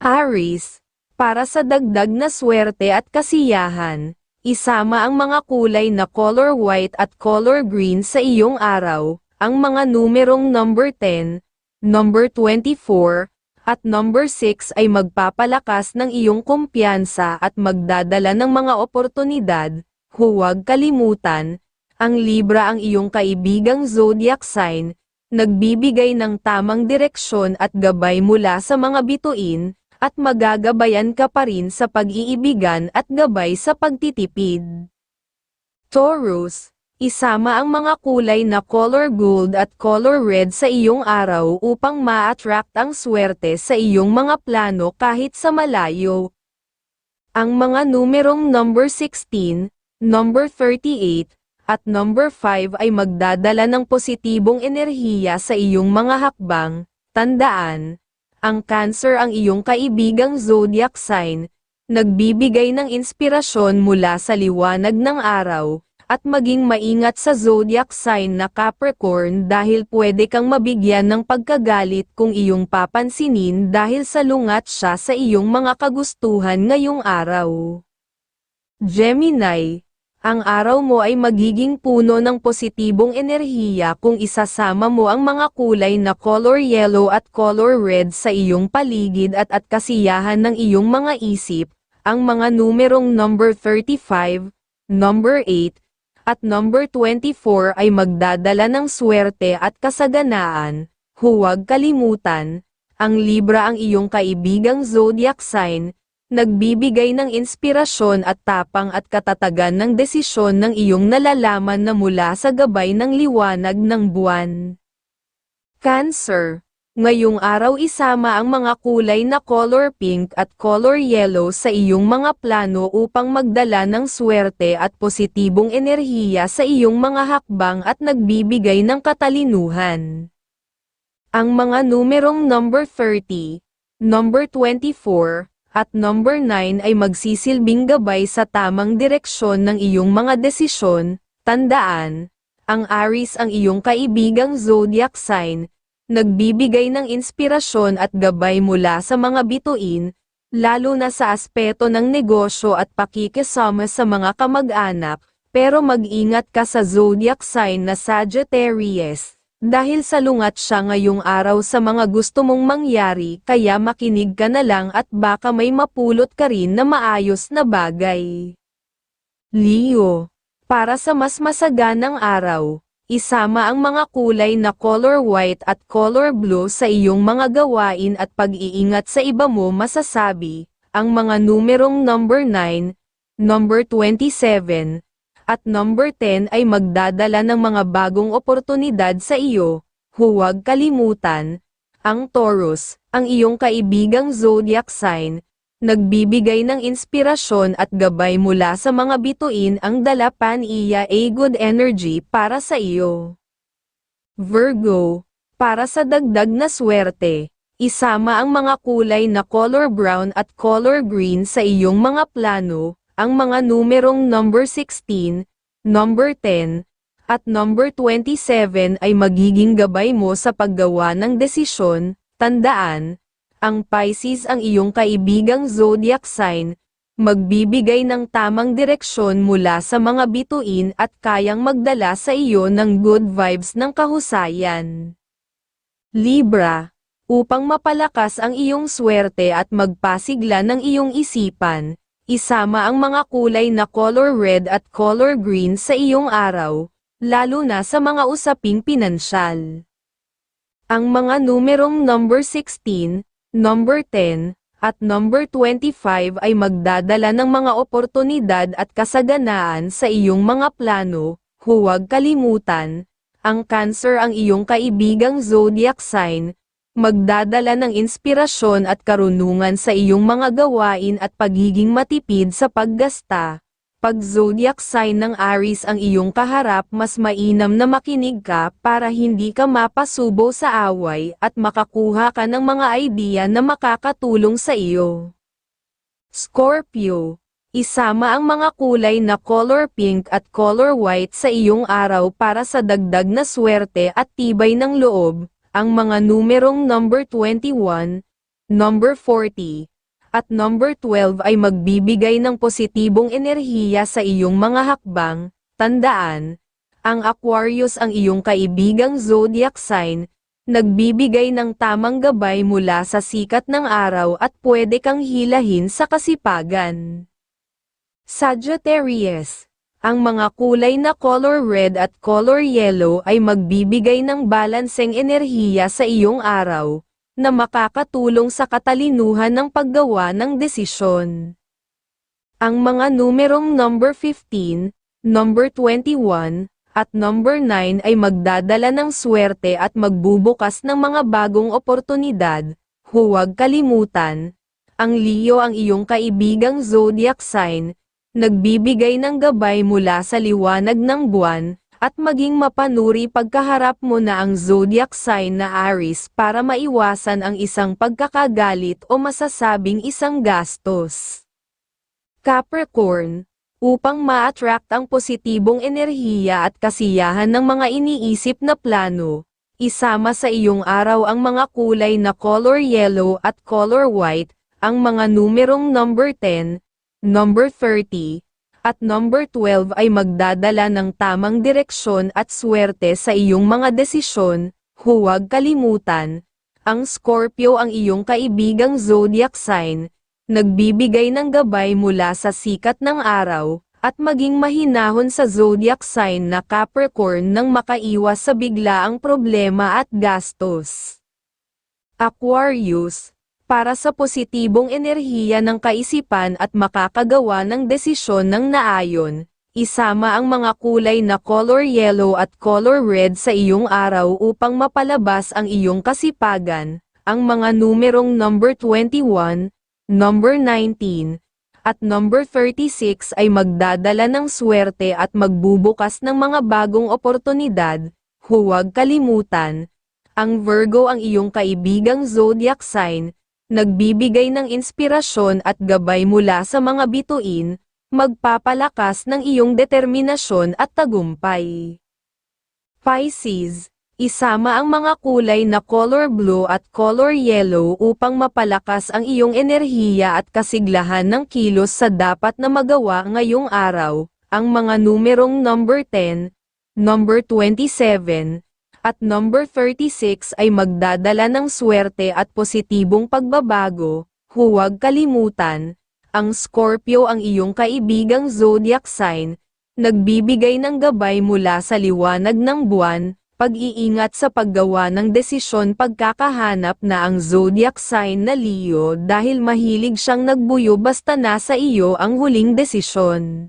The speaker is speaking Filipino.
Aris, para sa dagdag na swerte at kasiyahan, isama ang mga kulay na color white at color green sa iyong araw, ang mga numerong number 10, number 24, at number 6 ay magpapalakas ng iyong kumpiyansa at magdadala ng mga oportunidad, huwag kalimutan, ang Libra ang iyong kaibigang zodiac sign, nagbibigay ng tamang direksyon at gabay mula sa mga bituin, at magagabayan ka pa rin sa pag-iibigan at gabay sa pagtitipid. Taurus, isama ang mga kulay na color gold at color red sa iyong araw upang ma-attract ang swerte sa iyong mga plano kahit sa malayo. Ang mga numerong number 16, number 38, at number 5 ay magdadala ng positibong enerhiya sa iyong mga hakbang. Tandaan, ang Cancer ang iyong kaibigang zodiac sign, nagbibigay ng inspirasyon mula sa liwanag ng araw, at maging maingat sa zodiac sign na Capricorn dahil pwede kang mabigyan ng pagkagalit kung iyong papansinin dahil sa lungat siya sa iyong mga kagustuhan ngayong araw. Gemini, ang araw mo ay magiging puno ng positibong enerhiya kung isasama mo ang mga kulay na color yellow at color red sa iyong paligid at at kasiyahan ng iyong mga isip, ang mga numerong number 35, number 8, at number 24 ay magdadala ng swerte at kasaganaan. Huwag kalimutan, ang Libra ang iyong kaibigang zodiac sign, nagbibigay ng inspirasyon at tapang at katatagan ng desisyon ng iyong nalalaman na mula sa gabay ng liwanag ng buwan. Cancer Ngayong araw isama ang mga kulay na color pink at color yellow sa iyong mga plano upang magdala ng swerte at positibong enerhiya sa iyong mga hakbang at nagbibigay ng katalinuhan. Ang mga numerong number 30, number 24, at number 9 ay magsisilbing gabay sa tamang direksyon ng iyong mga desisyon, tandaan, ang Aries ang iyong kaibigang zodiac sign, nagbibigay ng inspirasyon at gabay mula sa mga bituin, lalo na sa aspeto ng negosyo at pakikisama sa mga kamag-anak, pero mag-ingat ka sa zodiac sign na Sagittarius. Dahil salungat siya ngayong araw sa mga gusto mong mangyari kaya makinig ka na lang at baka may mapulot ka rin na maayos na bagay. Leo. Para sa mas masaganang araw, isama ang mga kulay na color white at color blue sa iyong mga gawain at pag-iingat sa iba mo masasabi, ang mga numerong number 9, number 27, at number 10 ay magdadala ng mga bagong oportunidad sa iyo. Huwag kalimutan, ang Taurus, ang iyong kaibigang zodiac sign, nagbibigay ng inspirasyon at gabay mula sa mga bituin ang dala pan-iya a good energy para sa iyo. Virgo, para sa dagdag na swerte, isama ang mga kulay na color brown at color green sa iyong mga plano, ang mga numerong number 16, number 10, at number 27 ay magiging gabay mo sa paggawa ng desisyon, tandaan, ang Pisces ang iyong kaibigang zodiac sign, magbibigay ng tamang direksyon mula sa mga bituin at kayang magdala sa iyo ng good vibes ng kahusayan. Libra, upang mapalakas ang iyong swerte at magpasigla ng iyong isipan, Isama ang mga kulay na color red at color green sa iyong araw, lalo na sa mga usaping pinansyal. Ang mga numerong number 16, number 10, at number 25 ay magdadala ng mga oportunidad at kasaganaan sa iyong mga plano, huwag kalimutan, ang Cancer ang iyong kaibigang zodiac sign, magdadala ng inspirasyon at karunungan sa iyong mga gawain at pagiging matipid sa paggasta. Pag zodiac sign ng Aries ang iyong kaharap mas mainam na makinig ka para hindi ka mapasubo sa away at makakuha ka ng mga idea na makakatulong sa iyo. Scorpio Isama ang mga kulay na color pink at color white sa iyong araw para sa dagdag na swerte at tibay ng loob, ang mga numerong number 21, number 40, at number 12 ay magbibigay ng positibong enerhiya sa iyong mga hakbang, tandaan, ang Aquarius ang iyong kaibigang zodiac sign, nagbibigay ng tamang gabay mula sa sikat ng araw at pwede kang hilahin sa kasipagan. Sagittarius ang mga kulay na color red at color yellow ay magbibigay ng balanseng enerhiya sa iyong araw, na makakatulong sa katalinuhan ng paggawa ng desisyon. Ang mga numerong number 15, number 21, at number 9 ay magdadala ng swerte at magbubukas ng mga bagong oportunidad. Huwag kalimutan, ang Leo ang iyong kaibigang zodiac sign, nagbibigay ng gabay mula sa liwanag ng buwan, at maging mapanuri pagkaharap mo na ang zodiac sign na Aries para maiwasan ang isang pagkakagalit o masasabing isang gastos. Capricorn, upang ma-attract ang positibong enerhiya at kasiyahan ng mga iniisip na plano, isama sa iyong araw ang mga kulay na color yellow at color white, ang mga numerong number 10, number 30, at number 12 ay magdadala ng tamang direksyon at swerte sa iyong mga desisyon, huwag kalimutan, ang Scorpio ang iyong kaibigang zodiac sign, nagbibigay ng gabay mula sa sikat ng araw, at maging mahinahon sa zodiac sign na Capricorn nang makaiwas sa biglaang problema at gastos. Aquarius, para sa positibong enerhiya ng kaisipan at makakagawa ng desisyon ng naayon, isama ang mga kulay na color yellow at color red sa iyong araw upang mapalabas ang iyong kasipagan, ang mga numerong number 21, number 19, at number 36 ay magdadala ng swerte at magbubukas ng mga bagong oportunidad, huwag kalimutan, ang Virgo ang iyong kaibigang zodiac sign, nagbibigay ng inspirasyon at gabay mula sa mga bituin, magpapalakas ng iyong determinasyon at tagumpay. Pisces, isama ang mga kulay na color blue at color yellow upang mapalakas ang iyong enerhiya at kasiglahan ng kilos sa dapat na magawa ngayong araw, ang mga numerong number 10, number 27, at number 36 ay magdadala ng swerte at positibong pagbabago, huwag kalimutan, ang Scorpio ang iyong kaibigang zodiac sign, nagbibigay ng gabay mula sa liwanag ng buwan, pag-iingat sa paggawa ng desisyon pagkakahanap na ang zodiac sign na Leo dahil mahilig siyang nagbuyo basta nasa iyo ang huling desisyon.